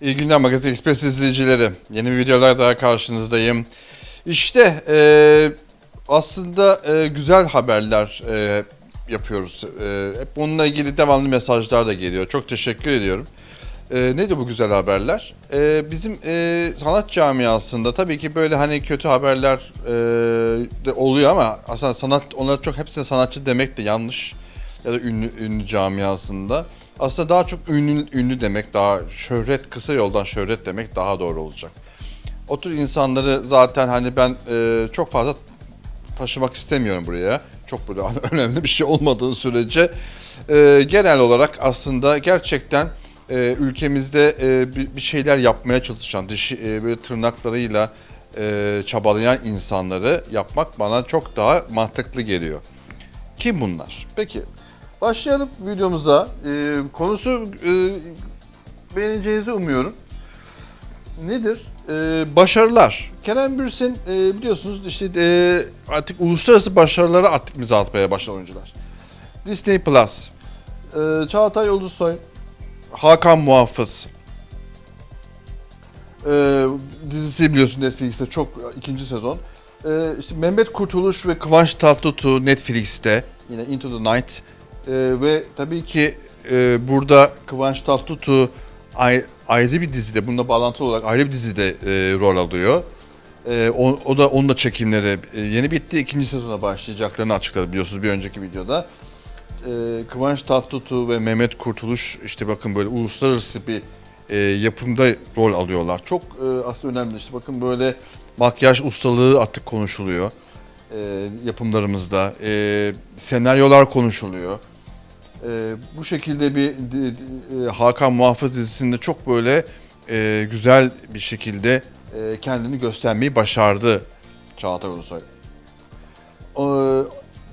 İyi günler Magazin Express izleyicileri. Yeni bir videolar daha karşınızdayım. İşte e, aslında e, güzel haberler e, yapıyoruz. E, hep bununla ilgili devamlı mesajlar da geliyor. Çok teşekkür ediyorum. E, nedir bu güzel haberler? E, bizim e, sanat camiasında tabii ki böyle hani kötü haberler e, de oluyor ama aslında sanat onlara çok hepsine sanatçı demek de yanlış ya da ünlü, ünlü camiasında. Aslında daha çok ünlü, ünlü demek, daha şöhret, kısa yoldan şöhret demek daha doğru olacak. O tür insanları zaten hani ben e, çok fazla taşımak istemiyorum buraya. Çok böyle önemli bir şey olmadığı sürece e, genel olarak aslında gerçekten e, ülkemizde e, bir, bir şeyler yapmaya çalışan, dişi, e, böyle tırnaklarıyla e, çabalayan insanları yapmak bana çok daha mantıklı geliyor. Kim bunlar? Peki başlayalım videomuza. E, konusu e, beğeneceğinizi umuyorum. Nedir? E, başarılar. Kerem Bürsin e, biliyorsunuz işte e, artık uluslararası başarılara artık imza atmaya başladı oyuncular. Disney Plus, e, Çağatay Ulusoy, Hakan Muhafız, e, dizisi biliyorsun Netflix'te çok ikinci sezon. E, işte Mehmet Kurtuluş ve Kıvanç Tatlıtuğ Netflix'te yine Into the Night E, ve tabii ki e, burada Kıvanç Tatlıtuğ ay- ayrı bir dizide bununla bağlantılı olarak ayrı bir dizide e, rol alıyor. E, o, o da onun da çekimleri e, yeni bitti. ikinci sezona başlayacaklarını açıkladı biliyorsunuz bir önceki videoda. E, Kıvanç Tatlıtuğ ve Mehmet Kurtuluş işte bakın böyle uluslararası bir e, yapımda rol alıyorlar. Çok e, aslında önemli. İşte bakın böyle makyaj ustalığı artık konuşuluyor. E, yapımlarımızda. E, senaryolar konuşuluyor. E, bu şekilde bir e, Hakan Muhafız dizisinde çok böyle e, güzel bir şekilde e, kendini göstermeyi başardı Çağatay Ulusoy. E,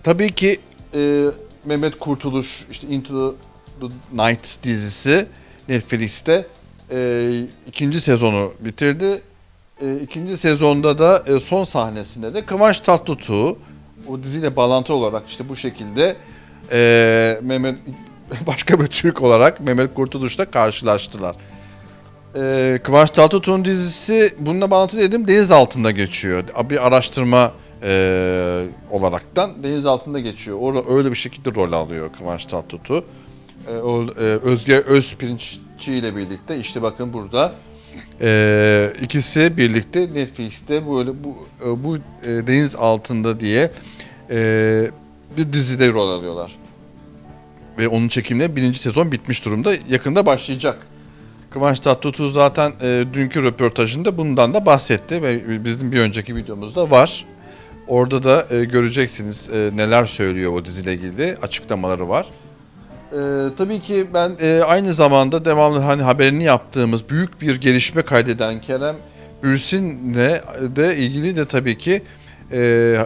tabii ki e, Mehmet Kurtuluş işte Into the Night dizisi Netflix'te e, ikinci sezonu bitirdi. E, ikinci sezonda da e, son sahnesinde de Kıvanç Tatlıtuğ o diziyle bağlantı olarak işte bu şekilde e, Mehmet başka bir Türk olarak Mehmet Kurtuluş'la karşılaştılar. E, Kıvanç Tatlıtuğ'un dizisi bununla bağlantılı dedim deniz altında geçiyor. Bir araştırma e, olaraktan deniz altında geçiyor. Orada öyle bir şekilde rol alıyor Kıvanç Tatlıtuğ. E, o, e, Özge Özpirinççi ile birlikte işte bakın burada e, ikisi birlikte Netflix'te böyle bu e, bu e, deniz altında diye e, bir dizide rol alıyorlar. Ve onun çekimleri birinci sezon bitmiş durumda. Yakında başlayacak. Kıvanç Tatlıtuğ zaten e, dünkü röportajında bundan da bahsetti ve bizim bir önceki videomuzda var. Orada da e, göreceksiniz e, neler söylüyor o diziyle ilgili açıklamaları var. E, tabii ki ben e, aynı zamanda devamlı hani haberini yaptığımız büyük bir gelişme kaydeden Kerem Bürsin'le de ilgili de tabii ki e,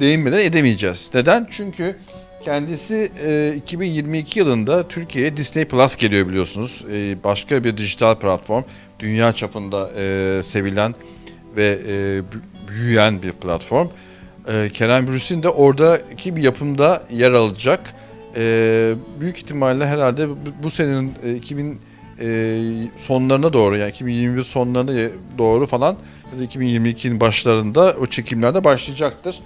değinmeden edemeyeceğiz. Neden? Çünkü kendisi e, 2022 yılında Türkiye'ye Disney Plus geliyor biliyorsunuz. E, başka bir dijital platform. Dünya çapında e, sevilen ve e, bü- büyüyen bir platform. E, Kerem Bürsin de oradaki bir yapımda yer alacak. E, büyük ihtimalle herhalde bu, senenin e, 2000 e, sonlarına doğru yani 2021 sonlarına doğru falan ya da 2022'nin başlarında o çekimlerde başlayacaktır.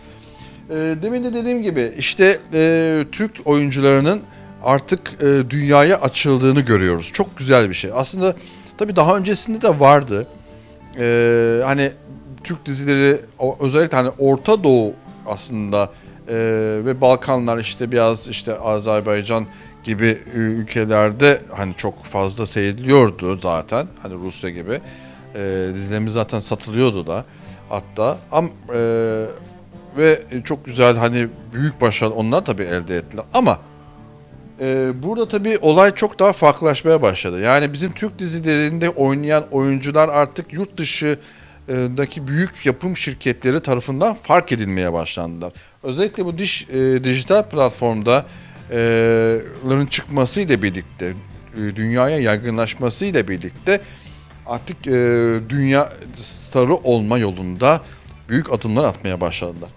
E, demin de dediğim gibi işte e, Türk oyuncularının artık e, dünyaya açıldığını görüyoruz. Çok güzel bir şey. Aslında tabii daha öncesinde de vardı. E, hani Türk dizileri özellikle hani Orta Doğu aslında e, ve Balkanlar işte biraz işte Azerbaycan gibi ülkelerde hani çok fazla seyrediliyordu zaten hani Rusya gibi e, dizilerimiz zaten satılıyordu da hatta am e, ve çok güzel hani büyük başarı onlar tabii elde ettiler ama e, burada tabii olay çok daha farklılaşmaya başladı. Yani bizim Türk dizilerinde oynayan oyuncular artık yurt dışındaki büyük yapım şirketleri tarafından fark edilmeye başlandılar. Özellikle bu diş e, dijital platformda e, ların çıkmasıyla birlikte, e, dünyaya yaygınlaşmasıyla birlikte artık e, dünya starı olma yolunda büyük adımlar atmaya başladılar.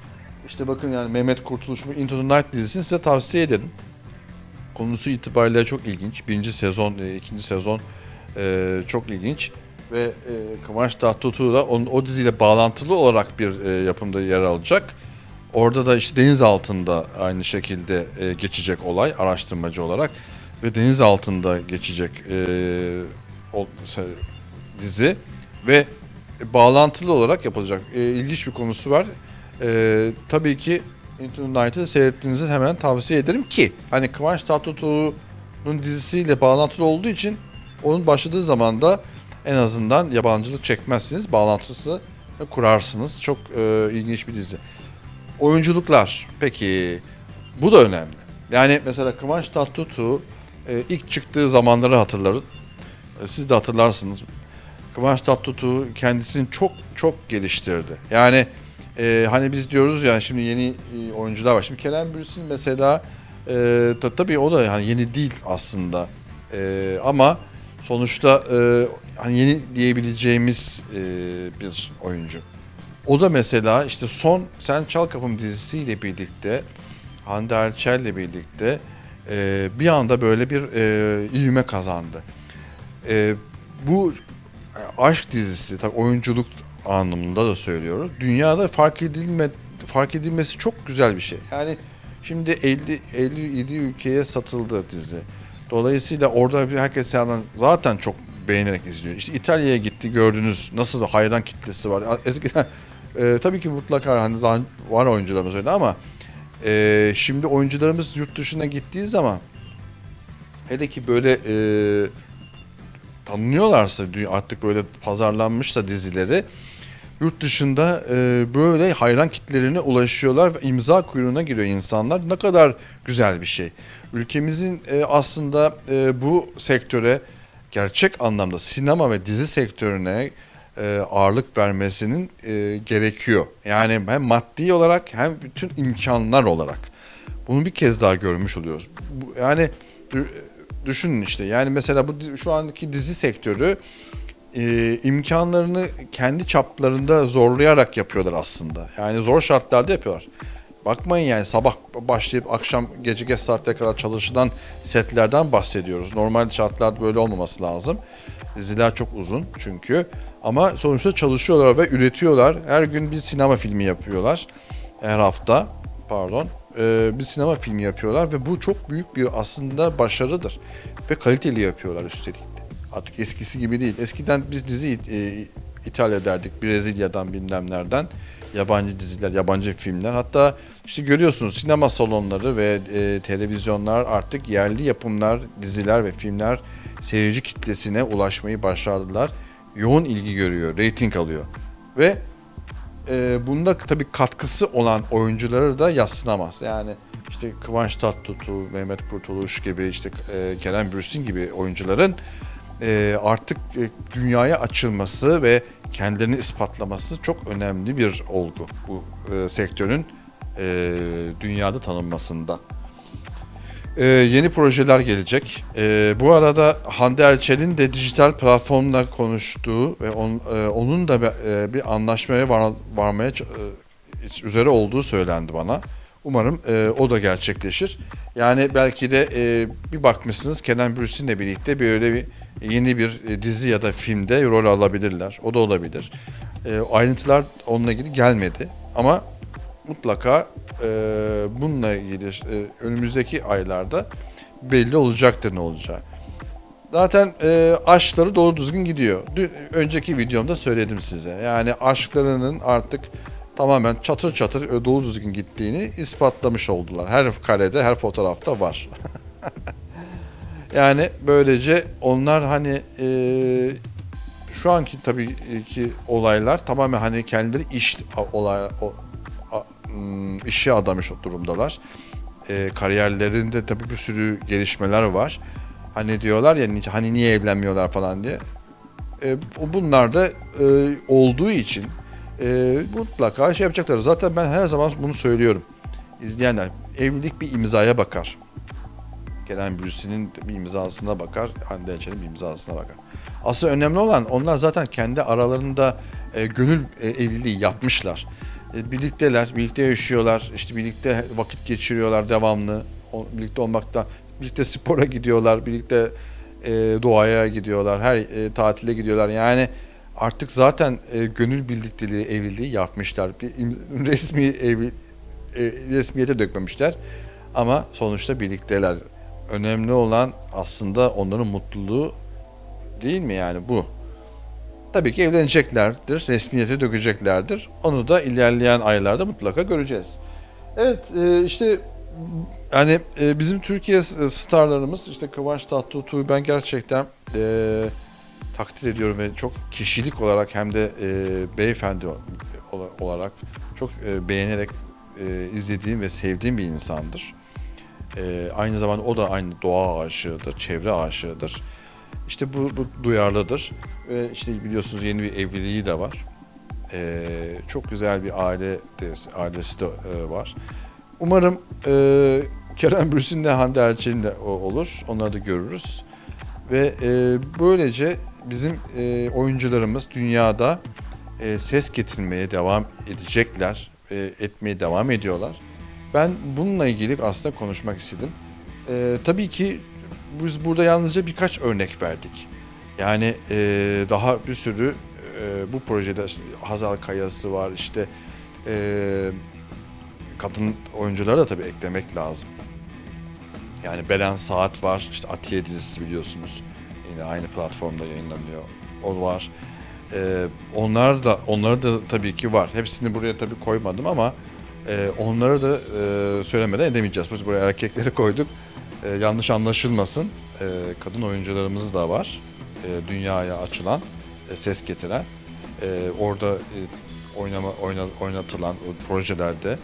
İşte bakın yani Mehmet Kurtuluş mu Into the Night dizisini size tavsiye ederim. Konusu itibariyle çok ilginç. Birinci sezon, e, ikinci sezon E, çok ilginç ve e, Kıvanç Tatlıtuğ da onun, o diziyle bağlantılı olarak bir e, yapımda yer alacak. Orada da işte deniz altında aynı şekilde e, geçecek olay araştırmacı olarak ve deniz altında geçecek e, o, dizi ve bağlantılı olarak yapılacak. E, ilginç bir konusu var. E, tabii ki Into the Night'ı seyretmenizi hemen tavsiye ederim ki hani Kıvanç Tatlıtuğ'un dizisiyle bağlantılı olduğu için onun başladığı zaman da en azından yabancılık çekmezsiniz. Bağlantısı kurarsınız. Çok e, ilginç bir dizi. Oyunculuklar. Peki bu da önemli. Yani mesela Kıvanç Tatlıtuğ e, ilk çıktığı zamanları hatırlarım. E, Siz de hatırlarsınız. Kıvanç Tatlıtuğ kendisini çok çok geliştirdi. Yani e, hani biz diyoruz ya şimdi yeni e, oyuncular var. Şimdi Kerem Bürsin mesela e, ta, tabii o da hani yeni değil aslında. E, ama sonuçta e, hani yeni diyebileceğimiz e, bir oyuncu. O da mesela işte son Sen Çal Kapım dizisiyle birlikte Hande Erçel'le birlikte e, bir anda böyle bir e, ivme kazandı. E, bu aşk dizisi tabii oyunculuk anlamında da söylüyoruz. Dünyada fark edilme fark edilmesi çok güzel bir şey. Yani şimdi 50 57 ülkeye satıldı dizi. Dolayısıyla orada bir herkes zaten- çok beğenerek izliyor. İşte İtalya'ya gitti gördünüz nasıl hayran kitlesi var. Eskiden e, tabii ki mutlaka hani daha var oyuncularımız öyle ama e, şimdi oyuncularımız yurt dışına gittiği zaman hele ki böyle e, tanınıyorlarsa artık böyle pazarlanmışsa dizileri yurt dışında e, böyle hayran kitlelerine ulaşıyorlar ve imza kuyruğuna giriyor insanlar. Ne kadar güzel bir şey. Ülkemizin e, aslında e, bu sektöre gerçek anlamda sinema ve dizi sektörüne e, ağırlık vermesinin e, gerekiyor. Yani hem maddi olarak hem bütün imkanlar olarak. Bunu bir kez daha görmüş oluyoruz. Bu, yani düşünün işte yani mesela bu şu anki dizi sektörü e, imkanlarını kendi çaplarında zorlayarak yapıyorlar aslında. Yani zor şartlarda yapıyorlar. Bakmayın yani sabah başlayıp akşam gece geç saatlere kadar çalışılan setlerden bahsediyoruz. Normal şartlarda böyle olmaması lazım. Diziler çok uzun çünkü. Ama sonuçta çalışıyorlar ve üretiyorlar. Her gün bir sinema filmi yapıyorlar. Her hafta pardon e, bir sinema filmi yapıyorlar ve bu çok büyük bir aslında başarıdır. Ve kaliteli yapıyorlar üstelik de. Artık eskisi gibi değil. Eskiden biz dizi e, ithal ederdik Brezilya'dan bilmem nereden. Yabancı diziler, yabancı filmler. Hatta işte görüyorsunuz sinema salonları ve e, televizyonlar artık yerli yapımlar, diziler ve filmler seyirci kitlesine ulaşmayı başardılar. Yoğun ilgi görüyor, reyting alıyor. Ve e, bunda tabii katkısı olan oyuncuları da yatsınamaz. Yani işte Kıvanç Tatlıtuğ, Mehmet Kurtuluş gibi işte e, Kerem Bürsin gibi oyuncuların e, artık e, dünyaya açılması ve kendilerini ispatlaması çok önemli bir olgu bu e, sektörün e, dünyada tanınmasında. E, yeni projeler gelecek. E, bu arada Hande Erçel'in de dijital platformla konuştuğu ve on- e, onun da bir, e, bir anlaşmaya var- varmaya e, üzere olduğu söylendi bana. Umarım e, o da gerçekleşir. Yani belki de e, bir bakmışsınız Kenan Bürsin'le birlikte böyle bir yeni bir e, dizi ya da filmde rol alabilirler. O da olabilir. E, ayrıntılar onunla ilgili gelmedi ama mutlaka bununla ilgili e, önümüzdeki aylarda belli olacaktır ne olacağı. Zaten e, aşkları doğru düzgün gidiyor. Dün, önceki videomda söyledim size. Yani aşklarının artık tamamen çatır çatır e, doğru düzgün gittiğini ispatlamış oldular. Her karede, her fotoğrafta var. yani böylece onlar hani e, şu anki tabii ki olaylar tamamen hani kendileri iş olay işe adamış durumdalar. E, kariyerlerinde tabii bir sürü gelişmeler var. Hani diyorlar ya ni- hani niye evlenmiyorlar falan diye. E, bu- bunlar da e, olduğu için e, mutlaka şey yapacaklar. Zaten ben her zaman bunu söylüyorum. İzleyenler evlilik bir imzaya bakar. Gelen birisinin bir imzasına bakar, Hande Erçel'in bir imzasına bakar. Asıl önemli olan onlar zaten kendi aralarında e, gönül e, evliliği yapmışlar. E, birlikteler, birlikte yaşıyorlar, işte birlikte vakit geçiriyorlar devamlı. Birlikte olmakta, birlikte spora gidiyorlar, birlikte e, doğaya gidiyorlar, her e, tatile gidiyorlar. Yani artık zaten e, gönül birlikteliği evliliği yapmışlar. Bir resmi evli, resmiyete dökmemişler. Ama sonuçta birlikteler. Önemli olan aslında onların mutluluğu değil mi yani bu? Tabii ki evleneceklerdir, resmiyete dökeceklerdir. Onu da ilerleyen aylarda mutlaka göreceğiz. Evet e, işte yani e, bizim Türkiye starlarımız işte Kıvanç Tatlıtuğ'u ben gerçekten e, takdir ediyorum ve çok kişilik olarak hem de e, beyefendi ola- olarak çok e, beğenerek e, izlediğim ve sevdiğim bir insandır. E, aynı zamanda o da aynı doğa aşığıdır, çevre aşığıdır. İşte bu, bu duyarlıdır. Ve işte biliyorsunuz yeni bir evliliği de var. E, çok güzel bir aile de, ailesi de e, var. Umarım e, Kerem Bürsin de Hande Erçel'in de olur. Onları da görürüz. Ve e, böylece bizim e, oyuncularımız dünyada e, ses getirmeye devam edecekler. E, etmeye devam ediyorlar. Ben bununla ilgili aslında konuşmak istedim. E, tabii ki biz burada yalnızca birkaç örnek verdik. Yani e, daha bir sürü e, bu projede Hazal Kayası var işte e, kadın oyuncuları da tabii eklemek lazım. Yani Beren Saat var, işte Atiye dizisi biliyorsunuz. Yine aynı platformda yayınlanıyor. O var. Ee, onlar da onları da tabii ki var. Hepsini buraya tabii koymadım ama e, onları da e, söylemeden edemeyeceğiz. Biz buraya erkekleri koyduk. E, yanlış anlaşılmasın. E, kadın oyuncularımız da var. E, dünyaya açılan, e, ses getiren. E, orada e, oynama oyna- oynatılan o projelerde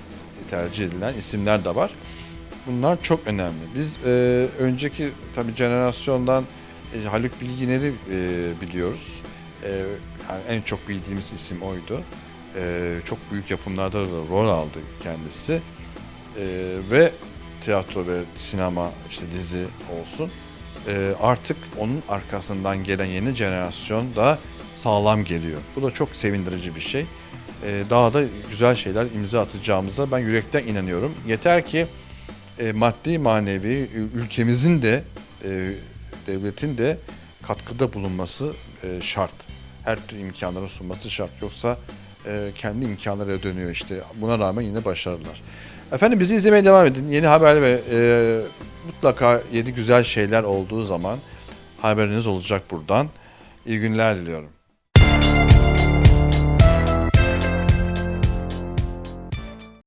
tercih edilen isimler de var. Bunlar çok önemli. Biz e, önceki tabii jenerasyondan e, Haluk Bilginer'i e, biliyoruz. E, yani en çok bildiğimiz isim oydu. E, çok büyük yapımlarda da rol aldı kendisi. E, ve tiyatro ve sinema işte dizi olsun. E, artık onun arkasından gelen yeni jenerasyon da sağlam geliyor. Bu da çok sevindirici bir şey. E, daha da güzel şeyler imza atacağımıza ben yürekten inanıyorum. Yeter ki e, maddi manevi ülkemizin de e, devletin de katkıda bulunması e, şart. Her türlü imkanların sunması şart. Yoksa e, kendi imkanlarıyla dönüyor işte. Buna rağmen yine başarılar. Efendim bizi izlemeye devam edin. Yeni haber ve e, mutlaka yeni güzel şeyler olduğu zaman haberiniz olacak buradan. İyi günler diliyorum.